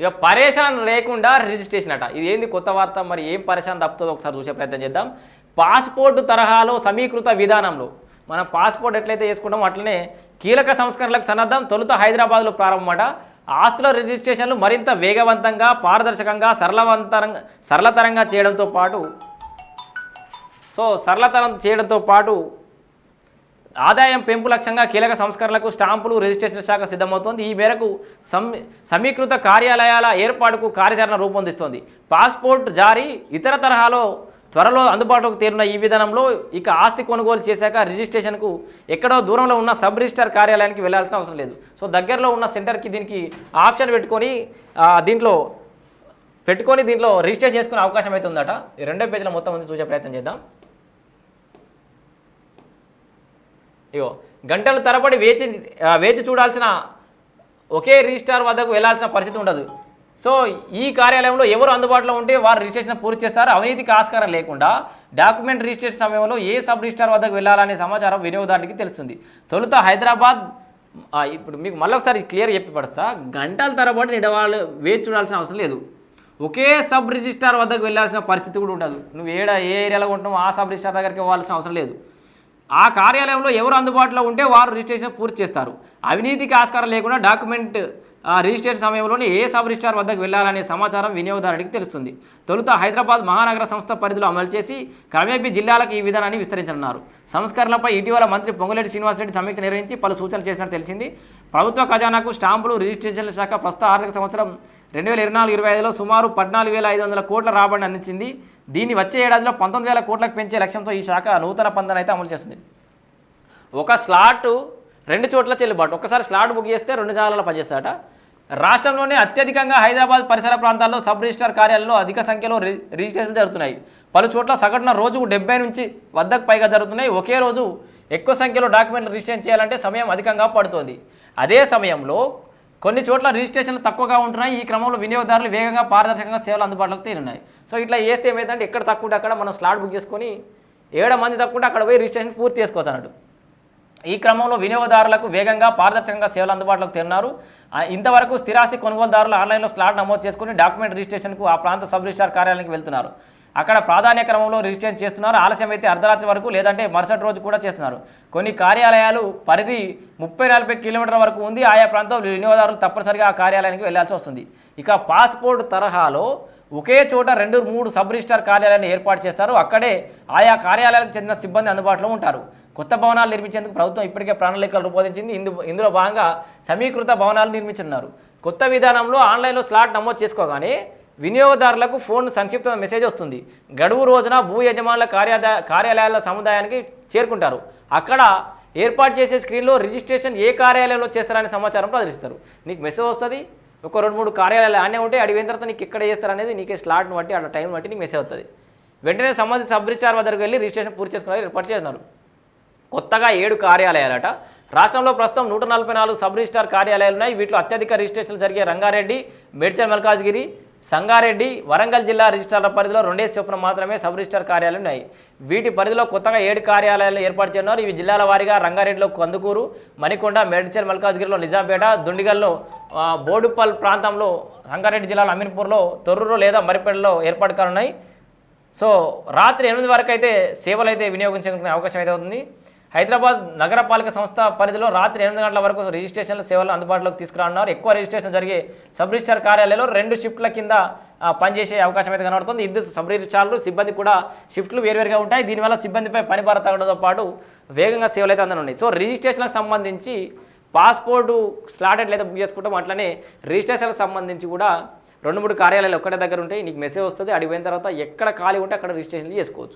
ఇక పరేషాన్ లేకుండా రిజిస్ట్రేషన్ అట. ఇది ఏంది కొత్త వార్త? మరి ఏం పరేషాన్ తప్పుతుందో ఒకసారి చూసే ప్రయత్నం చేద్దాం. పాస్పోర్ట్ తరహాలో సమీకృత విధానంలో. మనం పాస్పోర్ట్ ఎట్లయితే వేసుకుంటామో అట్లనే కీలక సంస్కరణలకు సన్నద్ధం తొలుత హైదరాబాద్లో ప్రారంభమట. ఆస్తుల రిజిస్ట్రేషన్లు మరింత వేగవంతంగా పారదర్శకంగా సరళవంతరంగా సరళతరంగా చేయడంతో పాటు. సో సరళతరం చేయడంతో పాటు ఆదాయం పెంపు లక్ష్యంగా కీలక సంస్కరణలకు స్టాంపులు రిజిస్ట్రేషన్ శాఖ సిద్ధమవుతోంది. ఈ మేరకు సమీకృత కార్యాలయాల ఏర్పాటుకు కార్యాచరణ రూపొందిస్తోంది. పాస్పోర్ట్ జారీ ఇతర తరహాలో త్వరలో అందుబాటులోకి తీరిన ఈ విధానంలో ఇక ఆస్తి కొనుగోలు చేశాక రిజిస్ట్రేషన్కు ఎక్కడో దూరంలో ఉన్న సబ్ రిజిస్టర్ కార్యాలయానికి వెళ్ళాల్సిన అవసరం లేదు. సో దగ్గరలో ఉన్న సెంటర్కి దీనికి ఆప్షన్ పెట్టుకొని దీంట్లో పెట్టుకొని దీంట్లో రిజిస్టర్ చేసుకునే అవకాశం అయితే ఉందట. ఈ రెండో పేజీలో మొత్తం ఉంది చూసే ప్రయత్నం చేద్దాం. ఇగో గంటల తరబడి వేచి వేచి చూడాల్సిన ఒకే రిజిస్టార్ వద్దకు వెళ్ళాల్సిన పరిస్థితి ఉండదు. సో ఈ కార్యాలయంలో ఎవరు అందుబాటులో ఉంటే వారు రిజిస్ట్రేషన్ పూర్తి చేస్తారు. అవినీతికి ఆస్కారం లేకుండా డాక్యుమెంట్ రిజిస్ట్రేషన్ సమయంలో ఏ సబ్ రిజిస్టార్ వద్దకు వెళ్ళాలనే సమాచారం వినియోగదారునికి తెలుస్తుంది. తొలుత హైదరాబాద్ ఇప్పుడు మీకు మళ్ళీ ఒకసారి క్లియర్ చెప్పి పడుస్తా గంటల తరబడి నిడవాళ్ళు వేచి చూడాల్సిన అవసరం లేదు. ఒకే సబ్ రిజిస్టార్ వద్దకు వెళ్ళాల్సిన పరిస్థితి కూడా ఉండదు. నువ్వు ఏడ ఏ ఏరియాలో ఉంటున్నావు ఆ సబ్ రిజిస్టార్ దగ్గరికి వెళ్ళాల్సిన అవసరం లేదు. ఆ కార్యాలయంలో ఎవరు అందుబాటులో ఉంటే వారు రిజిస్ట్రేషన్ పూర్తి చేస్తారు. అవినీతికి ఆస్కారం లేకుండా డాక్యుమెంట్ రిజిస్ట్రేషన్ సమయంలోనే ఏ సబ్ రిజిస్టార్ వద్దకు వెళ్ళాలనే సమాచారం వినియోగదారుడికి తెలుస్తుంది. తొలుత హైదరాబాద్ మహానగర సంస్థ పరిధిలో అమలు చేసి క్రమేపీ జిల్లాలకు ఈ విధానాన్ని విస్తరించనున్నారు. సంస్కరణలపై ఇటీవల మంత్రి పొంగులేటి శ్రీనివాసరెడ్డి సమీక్ష నిర్వహించి పలు సూచనలు చేసినట్టు తెలిసింది. ప్రభుత్వ ఖజానాకు స్టాంపులు రిజిస్ట్రేషన్ల శాఖ ప్రస్తుత ఆర్థిక సంవత్సరం రెండు వేల ఇరవై నాలుగు ఇరవై ఐదులో సుమారు పద్నాలుగు వేల ఐదు వందల కోట్ల రాబడిని అందించింది. దీన్ని వచ్చే ఏడాదిలో పంతొమ్మిది వేల కోట్లకు పెంచే లక్ష్యంతో ఈ శాఖ నూతన పందన అయితే అమలు చేస్తుంది. ఒక స్లాట్ రెండు చోట్ల చెల్లుబాటు. ఒకసారి స్లాట్ బుక్ చేస్తే రెండు జాగాలలో పనిచేస్తాట రాష్ట్రంలోనే అత్యధికంగా హైదరాబాద్ పరిసర ప్రాంతాల్లో సబ్ రిజిస్టార్ కార్యాలయంలో అధిక సంఖ్యలో రిజిస్ట్రేషన్లు జరుగుతున్నాయి. పలు చోట్ల సగటున రోజుకు డెబ్బై నుంచి వద్దకు పైగా జరుగుతున్నాయి. ఒకే రోజు ఎక్కువ సంఖ్యలో డాక్యుమెంట్లు రిజిస్ట్రేషన్ చేయాలంటే సమయం అధికంగా పడుతుంది. అదే సమయంలో కొన్ని చోట్ల రిజిస్ట్రేషన్లు తక్కువగా ఉంటున్నాయి. ఈ క్రమంలో వినియోగదారులు వేగంగా పారదర్శకంగా సేవలు అందుబాటులోకి తీరున్నాయి. సో ఇట్లా చేస్తే ఏమైందంటే ఎక్కడ తక్కువ అక్కడ మనం స్లాట్ బుక్ చేసుకొని ఏడ మంది తక్కువ అక్కడ పోయి రిజిస్ట్రేషన్ పూర్తి చేసుకోవచ్చు అన్నట్టు. ఈ క్రమంలో వినియోగదారులకు వేగంగా పారదర్శకంగా సేవలు అందుబాటులోకి తెన్నారు ఆ, ఇంతవరకు స్థిరాస్తి కొనుగోలుదారులు ఆన్లైన్లో స్లాట్ నమోదు చేసుకుని డాక్యుమెంట్ రిజిస్ట్రేషన్కు ఆ ప్రాంత సబ్ రిజిస్టార్ కార్యాలయానికి వెళ్తున్నారు. అక్కడ ప్రాధాన్య క్రమంలో రిజిస్ట్రేషన్ చేస్తున్నారు. ఆలస్యం అయితే అర్ధరాత్రి వరకు లేదంటే మరుసటి రోజు కూడా చేస్తున్నారు. కొన్ని కార్యాలయాలు పరిధి ముప్పై నలభై కిలోమీటర్ల వరకు ఉంది. ఆయా ప్రాంతంలో వినియోగదారులు తప్పనిసరిగా ఆ కార్యాలయానికి వెళ్ళాల్సి వస్తుంది. ఇక పాస్పోర్ట్ తరహాలో ఒకే చోట రెండు మూడు సబ్ రిజిస్టార్ కార్యాలయాన్ని ఏర్పాటు చేస్తారు. అక్కడే ఆయా కార్యాలయాలకు చెందిన సిబ్బంది అందుబాటులో ఉంటారు. కొత్త భవనాలు నిర్మించేందుకు ప్రభుత్వం ఇప్పటికే ప్రణాళికలు రూపొందించింది. ఇందు ఇందులో భాగంగా సమీకృత భవనాలు నిర్మించున్నారు కొత్త విధానంలో ఆన్లైన్లో స్లాట్ నమోదు చేసుకోగానే వినియోగదారులకు ఫోన్ సంక్షిప్త మెసేజ్ వస్తుంది. గడువు రోజున భూ యజమానుల కార్యాద కార్యాలయాల సముదాయానికి చేరుకుంటారు. అక్కడ ఏర్పాటు చేసే స్క్రీన్లో రిజిస్ట్రేషన్ ఏ కార్యాలయంలో చేస్తారనే సమాచారం ప్రదర్శిస్తారు. నీకు మెసేజ్ వస్తుంది ఒక రెండు మూడు కార్యాలయాలు ఆనే ఉంటే అడిగిన తర్వాత నీకు ఎక్కడ చేస్తారనేది నీకే స్లాట్ను బట్టి అట్లా టైం బట్టి నీకు మెసేజ్ వస్తుంది. వెంటనే సంబంధిత సబ్ రిజిస్టార్ వద్దకు వెళ్ళి రిజిస్ట్రేషన్ పూర్తి చేసుకున్నారు ఏర్పాటు చేస్తున్నారు. కొత్తగా ఏడు కార్యాలయాలట. రాష్ట్రంలో ప్రస్తుతం నూట నలభై నాలుగు సబ్ రిజిస్టార్ కార్యాలయాలు ఉన్నాయి. వీటిలో అత్యధిక రిజిస్ట్రేషన్లు జరిగే రంగారెడ్డి మేడ్చల్ మల్కాజ్గిరి సంగారెడ్డి వరంగల్ జిల్లా రిజిస్ట్రార్ల పరిధిలో రెండే చొప్పున మాత్రమే సబ్ రిజిస్టార్ కార్యాలయం ఉన్నాయి. వీటి పరిధిలో కొత్తగా ఏడు కార్యాలయాలు ఏర్పాటు చేయనున్నారు. ఇవి జిల్లాల వారీగా రంగారెడ్డిలో కందుకూరు మణికొండ మేడ్చల్ మల్కాజ్గిరిలో నిజాంపేట దుండిగల్లో బోడుపల్ ప్రాంతంలో సంగారెడ్డి జిల్లాలో అమీన్పూర్లో తొర్రూరు లేదా మరిపేటలో ఏర్పాటు కానున్నాయి. సో రాత్రి ఎనిమిది వరకు అయితే సేవలు అయితే వినియోగించుకునే అవకాశం అయితే ఉంది. హైదరాబాద్ నగరపాలక సంస్థ పరిధిలో రాత్రి ఎనిమిది గంటల వరకు రిజిస్ట్రేషన్ల సేవలు అందుబాటులోకి తీసుకురానున్నారు. ఎక్కువ రిజిస్ట్రేషన్ జరిగే సబ్ రిజిస్టార్ కార్యాలయంలో రెండు షిఫ్ట్ల కింద పనిచేసే అవకాశం అయితే కనబడుతుంది. ఇద్దరు సబ్ రిజిస్టార్లు సిబ్బంది కూడా షిఫ్ట్లు వేరువేరుగా ఉంటాయి. దీనివల్ల సిబ్బందిపై పనిభారం తగ్గడంతో పాటు వేగంగా సేవలు అయితే అందనున్నాయి. సో రిజిస్ట్రేషన్లకు సంబంధించి పాస్పోర్టు స్లాట్ ఎట్లయితే బుక్ చేసుకుంటాం అట్లనే రిజిస్ట్రేషన్కి సంబంధించి కూడా రెండు మూడు కార్యాలయాలు ఒక్కటే దగ్గర ఉంటాయి. నీకు మెసేజ్ వస్తుంది అడిగిపోయిన తర్వాత ఎక్కడ ఖాళీ ఉంటే అక్కడ రిజిస్ట్రేషన్ చేసుకోవచ్చు.